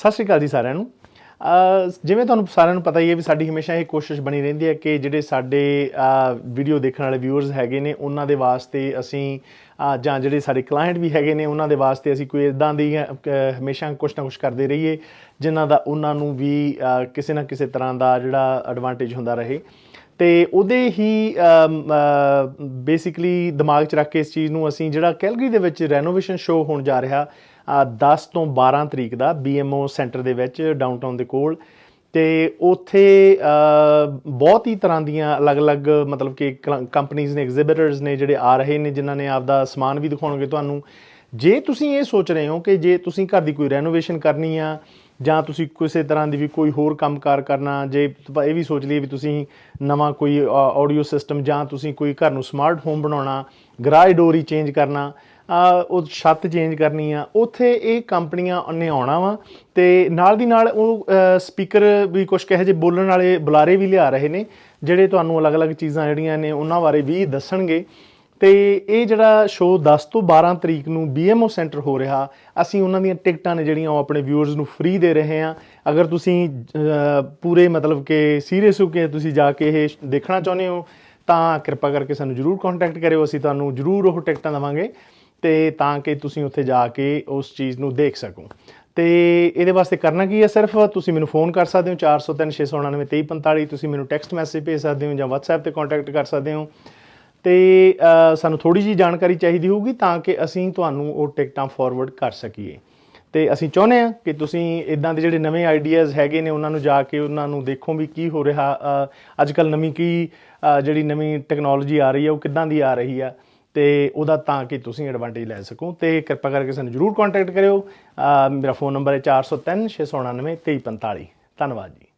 ਸਤਿ ਸ਼੍ਰੀ ਅਕਾਲ ਜੀ ਸਾਰਿਆਂ ਨੂੰ। ਜਿਵੇਂ ਤੁਹਾਨੂੰ ਸਾਰਿਆਂ ਨੂੰ ਪਤਾ ਹੀ ਹੈ ਵੀ ਸਾਡੀ ਹਮੇਸ਼ਾ ਇਹ ਕੋਸ਼ਿਸ਼ ਬਣੀ ਰਹਿੰਦੀ ਹੈ ਕਿ ਜਿਹੜੇ ਸਾਡੇ ਵੀਡੀਓ ਦੇਖਣ ਵਾਲੇ ਵਿਊਅਰਸ ਹੈਗੇ ਨੇ ਉਹਨਾਂ ਦੇ ਵਾਸਤੇ ਅਸੀਂ ਜਾਂ ਜਿਹੜੇ ਸਾਡੇ ਕਲਾਇੰਟ ਵੀ ਹੈਗੇ ਨੇ ਉਹਨਾਂ ਦੇ ਵਾਸਤੇ ਅਸੀਂ ਕੋਈ ਇਦਾਂ ਦੀ ਅਹ, ਹਮੇਸ਼ਾ ਕੁਝ ਨਾ ਕੁਝ ਕਰਦੇ ਰਹੀਏ ਜਿਨ੍ਹਾਂ ਦਾ ਉਹਨਾਂ ਨੂੰ ਵੀ ਕਿਸੇ ਨਾ ਕਿਸੇ ਤਰ੍ਹਾਂ ਦਾ ਜਿਹੜਾ ਐਡਵਾਂਟੇਜ ਹੁੰਦਾ ਰਹੇ। ਤੇ ਉਹਦੇ ਹੀ ਬੇਸਿਕਲੀ ਦਿਮਾਗ 'ਚ ਰੱਖ ਕੇ ਇਸ ਚੀਜ਼ ਨੂੰ ਅਸੀਂ ਜਿਹੜਾ ਕੈਲਗਰੀ ਦੇ ਵਿੱਚ ਰੈਨੋਵੇਸ਼ਨ ਸ਼ੋਅ ਹੋਣ ਜਾ ਰਿਹਾ ਅ, 10 ਤੋਂ 12 ਤਰੀਕ ਦਾ BMO ਸੈਂਟਰ ਦੇ ਵਿੱਚ ਡਾਊਨਟਾਊਨ ਦੇ ਕੋਲ। ਤੇ ਉੱਥੇ ਬਹੁਤ ਹੀ ਤਰ੍ਹਾਂ ਦੀਆਂ ਅਲੱਗ-ਅਲੱਗ ਮਤਲਬ ਕਿ ਕੰਪਨੀਆਂ ਨੇ ਐਗਜ਼ਿਬਿਟਰਸ ਨੇ ਜਿਹੜੇ ਆ ਰਹੇ ਨੇ ਜਿਨ੍ਹਾਂ ਨੇ ਆਪਦਾ ਸਮਾਨ ਵੀ ਦਿਖਾਉਣਗੇ ਤੁਹਾਨੂੰ। ਜੇ ਤੁਸੀਂ ਇਹ ਸੋਚ ਰਹੇ ਹੋ ਕਿ ਜੇ ਤੁਸੀਂ ਘਰ ਦੀ ਕੋਈ ਰੈਨੋਵੇਸ਼ਨ ਕਰਨੀ ਆ ਜਾਂ ਤੁਸੀਂ ਕਿਸੇ ਤਰ੍ਹਾਂ ਦੀ ਵੀ ਕੋਈ ਹੋਰ ਕੰਮਕਾਰ ਕਰਨਾ, ਜੇ ਆਪਾਂ ਇਹ ਵੀ ਸੋਚ ਲਈਏ ਵੀ ਤੁਸੀਂ ਨਵਾਂ ਕੋਈ ਆਡੀਓ ਸਿਸਟਮ ਜਾਂ ਤੁਸੀਂ ਕੋਈ ਘਰ ਨੂੰ ਸਮਾਰਟ ਹੋਮ ਬਣਾਉਣਾ ਗਰਾਜ ਡੋਰੀ ਚੇਂਜ ਕਰਨਾ ਉਹ ਛੱਤ ਚੇਂਜ ਕਰਨੀ ਆ, ਉੱਥੇ ਇਹ ਕੰਪਨੀਆਂ ਨੇ ਆਉਣਾ ਵਾ ਤੇ ਨਾਲ ਦੀ ਨਾਲ ਉਹ ਸਪੀਕਰ ਵੀ ਕੁਝ ਕਹੇ ਜੇ ਬੋਲਣ ਵਾਲੇ ਬੁਲਾਰੇ ਵੀ ਲਿਆ ਰਹੇ ਨੇ, ਜਿਹੜੇ ਤੁਹਾਨੂੰ ਅਲੱਗ-ਅਲੱਗ ਚੀਜ਼ਾਂ ਜਿਹੜੀਆਂ ਨੇ ਉਹਨਾਂ ਬਾਰੇ ਵੀ ਦੱਸਣਗੇ। ਤੇ ਇਹ ਜਿਹੜਾ ਸ਼ੋਅ 10 ਤੋਂ 12 ਤਰੀਕ ਨੂੰ BMO ਸੈਂਟਰ ਹੋ ਰਿਹਾ, ਅਸੀਂ ਉਹਨਾਂ ਦੀਆਂ ਟਿਕਟਾਂ ਨੇ ਜਿਹੜੀਆਂ ਉਹ ਆਪਣੇ ਵਿਊਅਰਸ ਨੂੰ ਫ੍ਰੀ ਦੇ ਰਹੇ ਹਾਂ। ਅਗਰ ਤੁਸੀਂ ਪੂਰੇ ਮਤਲਬ ਕਿ ਸੀਰੀਅਸ ਹੋ ਕੇ ਤੁਸੀਂ ਜਾ ਕੇ ਇਹ ਦੇਖਣਾ ਚਾਹੁੰਦੇ ਹੋ, ਤਾਂ ਕਿਰਪਾ ਕਰਕੇ ਸਾਨੂੰ ਜਰੂਰ ਕੰਟੈਕਟ ਕਰਿਓ, ਅਸੀਂ ਤੁਹਾਨੂੰ ਜਰੂਰ ਉਹ ਟਿਕਟਾਂ ਦੇਵਾਂਗੇ ਤੇ ਤਾਂ ਕਿ ਤੁਸੀਂ ਉੱਥੇ ਜਾ ਕੇ ਉਸ ਚੀਜ਼ ਨੂੰ ਦੇਖ ਸਕੋ। ਤੇ ਇਹਦੇ ਵਾਸਤੇ ਕਰਨਾ ਕੀ ਹੈ ਸਿਰਫ, ਤੁਸੀਂ ਮੈਨੂੰ ਫੋਨ ਕਰ ਸਕਦੇ ਹੋ 403 699 2345 ਤੁਸੀਂ ਮੈਨੂੰ ਟੈਕਸਟ ਮੈਸੇਜ ਭੇਜ ਸਕਦੇ ਹੋ ਜਾਂ WhatsApp ਤੇ ਕੰਟੈਕਟ ਕਰ ਸਕਦੇ ਹੋ। ਤੇ ਸਾਨੂੰ ਥੋੜੀ ਜੀ ਜਾਣਕਾਰੀ ਚਾਹੀਦੀ ਹੋਊਗੀ ਤਾਂ ਕਿ ਅਸੀਂ ਤੁਹਾਨੂੰ ਉਹ ਟਿਕਟਾਂ ਫਾਰਵਰਡ ਕਰ ਸਕੀਏ। ਤੇ ਅਸੀਂ ਚਾਹੁੰਦੇ ਹਾਂ ਕਿ ਤੁਸੀਂ ਇਦਾਂ ਦੇ ਜਿਹੜੇ ਨਵੇਂ ਆਈਡੀਆਜ਼ ਹੈਗੇ ਨੇ ਉਹਨਾਂ ਨੂੰ ਜਾ ਕੇ ਉਹਨਾਂ ਨੂੰ ਦੇਖੋ ਵੀ ਕੀ ਹੋ ਰਿਹਾ ਅੱਜ ਕੱਲ ਨਵੀਂ ਕੀ ਜਿਹੜੀ ਨਵੀਂ ਟੈਕਨੋਲੋਜੀ ਆ ਰਹੀ ਹੈ, ਉਹ ਕਿੱਦਾਂ ਦੀ ਆ ਰਹੀ ਆ, ਤੇ ਉਹਦਾ ਤਾਂ ਕਿ ਤੁਸੀਂ ਐਡਵਾਂਟੇਜ ਲੈ ਸਕੋ। ਤੇ ਕਿਰਪਾ ਕਰਕੇ ਸਾਨੂੰ ਜਰੂਰ ਕੰਟੈਕਟ ਕਰਿਓ। ਮੇਰਾ ਫੋਨ ਨੰਬਰ ਹੈ 403 699 2345 ਧੰਨਵਾਦ ਜੀ।